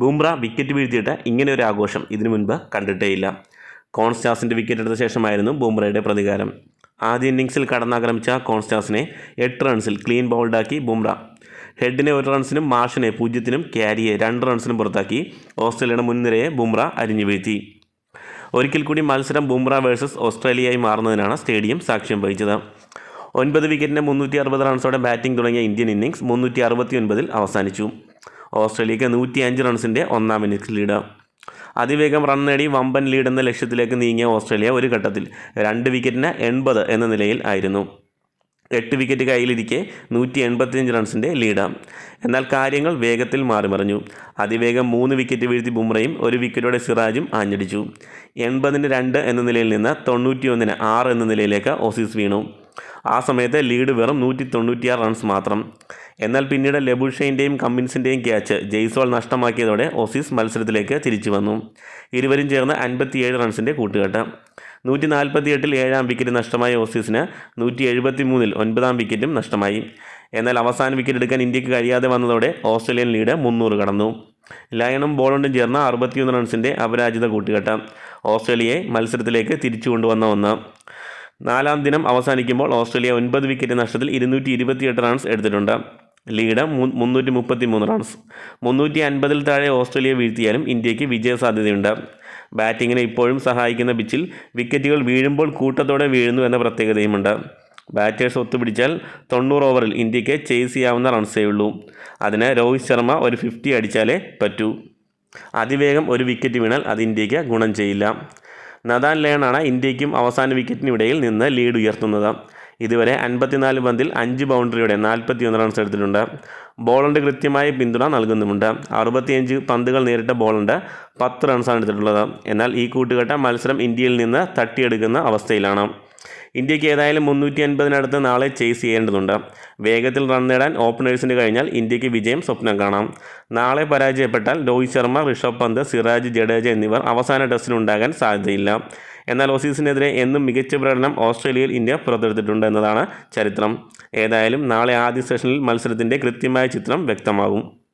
Bumrah wicket വീഴ്ത്തിയിട്ട് ഇങ്ങനെ ഒരു ആഘോഷം ഇതിനു മുൻപ് കണ്ടിട്ടേയില്ല കോൺസ്റ്റാസിന്റെ വിക്കറ്റ് എടുത്ത ശേഷമായിരുന്നു ബുംറയുടെ പ്രതികാരം. ആദ്യ ഇന്നിങ്സിൽ കടന്നാക്രമിച്ച കോൺസ്റ്റാസിനെ എട്ട് റൺസിൽ ക്ലീൻ ബൗൾഡാക്കി ബുംറ. ഹെഡിനെ ഒരു റൺസിനും മാഷിനെ പൂജ്യത്തിനും ക്യാരിയെ രണ്ട് റൺസിനും പുറത്താക്കി ഓസ്ട്രേലിയയുടെ മുൻനിരയെ ബുംറ അരിഞ്ഞു വീഴ്ത്തി. ഒരിക്കൽ കൂടി മത്സരം ബുംറ വേഴ്സസ് ഓസ്ട്രേലിയയായി മാറുന്നതിനാണ് സ്റ്റേഡിയം സാക്ഷ്യം വഹിച്ചത്. ഒൻപത് വിക്കറ്റിന് മുന്നൂറ്റി അറുപത് റൺസോടെ ബാറ്റിംഗ് തുടങ്ങിയ ഇന്ത്യൻ ഇന്നിങ്സ് മുന്നൂറ്റി അറുപത്തി ഒൻപതിൽ അവസാനിച്ചു. ഓസ്ട്രേലിയക്ക് നൂറ്റി അഞ്ച് റൺസിന്റെ ഒന്നാം ഇന്നിംഗ്സ് ലീഡ്. അതിവേഗം റൺ നേടി വമ്പൻ ലീഡ് എന്ന ലക്ഷ്യത്തിലേക്ക് നീങ്ങിയ ഓസ്ട്രേലിയ ഒരു ഘട്ടത്തിൽ രണ്ട് വിക്കറ്റിന് എൺപത് എന്ന നിലയിൽ ആയിരുന്നു. എട്ട് വിക്കറ്റ് കയ്യിലിരിക്കെ നൂറ്റി എൺപത്തിയഞ്ച് റൺസിന്റെ ലീഡാണ് എന്നാൽ കാര്യങ്ങൾ വേഗത്തിൽ മാറിമറിഞ്ഞു. അതിവേഗം മൂന്ന് വിക്കറ്റ് വീഴ്ത്തി ബുംറയും ഒരു വിക്കറ്റോടെ സിറാജും ആഞ്ഞടിച്ചു. എൺപതിന് രണ്ട് എന്ന നിലയിൽ നിന്ന് തൊണ്ണൂറ്റിയൊന്നിന് ആറ് എന്ന നിലയിലേക്ക് ഓസീസ് വീണു. ആ സമയത്ത് ലീഡ് വെറും നൂറ്റി തൊണ്ണൂറ്റിയാറ് റൺസ് മാത്രം. എന്നാൽ പിന്നീട് ലെബുഷൈന്റെയും കമ്മിൻസിന്റെയും ക്യാച്ച് ജെയ്സോൾ നഷ്ടമാക്കിയതോടെ ഓസീസ് മത്സരത്തിലേക്ക് തിരിച്ചു വന്നു. ഇരുവരും ചേർന്ന് അൻപത്തിയേഴ് റൺസിന്റെ കൂട്ടുകെട്ട്. നൂറ്റി നാൽപ്പത്തി എട്ടിൽ ഏഴാം വിക്കറ്റ് നഷ്ടമായ ഓസീസിന് നൂറ്റി എഴുപത്തി മൂന്നിൽ ഒൻപതാം വിക്കറ്റും നഷ്ടമായി. എന്നാൽ അവസാന വിക്കറ്റ് എടുക്കാൻ ഇന്ത്യയ്ക്ക് കഴിയാതെ വന്നതോടെ ഓസ്ട്രേലിയൻ ലീഡ് മുന്നൂറ് കടന്നു. ലയണും ബോളുണ്ടും ചേർന്ന അറുപത്തിയൊന്ന് റൺസിന്റെ അപരാജിത കൂട്ടുകെട്ട്. ഓസ്ട്രേലിയയെ മത്സരത്തിലേക്ക് തിരിച്ചു കൊണ്ടുവന്ന ഒന്ന്. നാലാം ദിനം അവസാനിക്കുമ്പോൾ ഓസ്ട്രേലിയ ഒൻപത് വിക്കറ്റ് നഷ്ടത്തിൽ ഇരുന്നൂറ്റി ഇരുപത്തിയെട്ട് റൺസ് എടുത്തിട്ടുണ്ട്. ലീഡ് മുന്നൂറ്റി മുപ്പത്തി മൂന്ന് റൺസ് മുന്നൂറ്റി അൻപതിൽ താഴെ ഓസ്ട്രേലിയ വീഴ്ത്തിയാലും ഇന്ത്യയ്ക്ക് വിജയ സാധ്യതയുണ്ട് ബാറ്റിങ്ങിനെ ഇപ്പോഴും സഹായിക്കുന്ന പിച്ചിൽ വിക്കറ്റുകൾ വീഴുമ്പോൾ കൂട്ടത്തോടെ വീഴുന്നു എന്ന പ്രത്യേകതയുമുണ്ട്. ബാറ്റേഴ്സ് ഒത്തുപിടിച്ചാൽ തൊണ്ണൂറ് ഓവറിൽ ഇന്ത്യയ്ക്ക് ചേസ് ചെയ്യാവുന്ന റൺസേ ഉള്ളൂ അതിന് രോഹിത് ശർമ്മ ഒരു ഫിഫ്റ്റി അടിച്ചാലേ പറ്റൂ. അതിവേഗം ഒരു വിക്കറ്റ് വീണാൽ അത് ഇന്ത്യയ്ക്ക് ഗുണം ചെയ്യില്ല. നദാൻ ലേണാണ് ഇന്ത്യയ്ക്കും അവസാന വിക്കറ്റിനിടയിൽ നിന്ന് ലീഡ് ഉയർത്തുന്നത്. ഇതുവരെ അൻപത്തിനാല് പന്തിൽ അഞ്ച് ബൗണ്ടറിയുടെ നാൽപ്പത്തിയൊന്ന് റൺസ് എടുത്തിട്ടുണ്ട്. ബോളണ്ട് കൃത്യമായ പിന്തുണ നൽകുന്നുമുണ്ട്. അറുപത്തിയഞ്ച് പന്തുകൾ നേരിട്ട ബോളണ്ട് പത്ത് റൺസാണ് എടുത്തിട്ടുള്ളത്. എന്നാൽ ഈ കൂട്ടുകെട്ട മത്സരം ഇന്ത്യയിൽ നിന്ന് തട്ടിയെടുക്കുന്ന അവസ്ഥയിലാണ്. ഇന്ത്യയ്ക്ക് ഏതായാലും മുന്നൂറ്റി അൻപതിനടുത്ത് നാളെ ചേസ് ചെയ്യേണ്ടതുണ്ട്. വേഗത്തിൽ റൺ നേടാൻ ഓപ്പണേഴ്സിന് കഴിഞ്ഞാൽ ഇന്ത്യയ്ക്ക് വിജയം സ്വപ്നം കാണാം. നാളെ പരാജയപ്പെട്ടാൽ രോഹിത് ശർമ്മ ഋഷഭ് പന്ത് സിറാജ് ജഡേജ എന്നിവർ അവസാന ടെസ്റ്റിനുണ്ടാകാൻ സാധ്യതയില്ല. എന്നാൽ ഓസീസിനെതിരെ എന്നും മികച്ച പ്രകടനം ഓസ്ട്രേലിയയിൽ ഇന്ത്യ പുറത്തെടുത്തിട്ടുണ്ട് എന്നതാണ് ചരിത്രം. ഏതായാലും നാളെ ആദ്യ സെഷനിൽ മത്സരത്തിന്റെ കൃത്യമായ ചിത്രം വ്യക്തമാകും.